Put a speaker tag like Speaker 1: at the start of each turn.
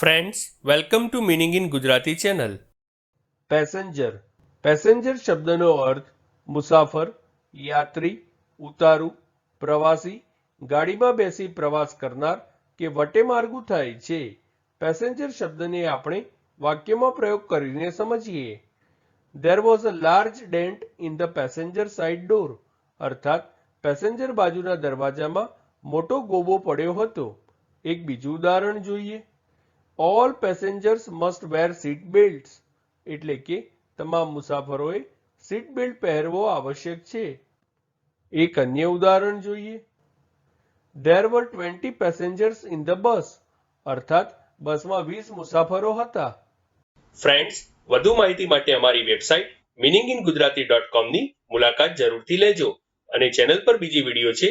Speaker 1: Friends welcome to meaning in Gujarati channel
Speaker 2: passenger passenger શબ્દનો અર્થ મુસાફર, યાત્રી, ઉતારુ, પ્રવાસી, ગાડીમાં બેસી પ્રવાસ કરનાર કે વટેમાર્ગુ થાય છે. પેસેન્જર શબ્દને આપણે વાક્યમાં પ્રયોગ કરીને સમજીએ. There was a large dent in the passenger side door અર્થાત પેસેન્જર બાજુના દરવાજામાં મોટો ગોબો પડ્યો હતો. એક બીજું ઉદાહરણ જોઈએ. All passengers must wear seat belts એટલે કે તમામ મુસાફરોએ સીટ બેલ્ટ પહેરવો આવશ્યક છે. એક અન્ય ઉદાહરણ જોઈએ. There were twenty passengers in the bus અર્થાત બસમાં વીસ મુસાફરો હતા.
Speaker 1: ફ્રેન્ડ્સ વધુ માહિતી માટે અમારી website meaning in Gujarati dot કોમની મુલાકાત જરૂરથી લેજો અને ચેનલ પર બીજી વીડિયો છે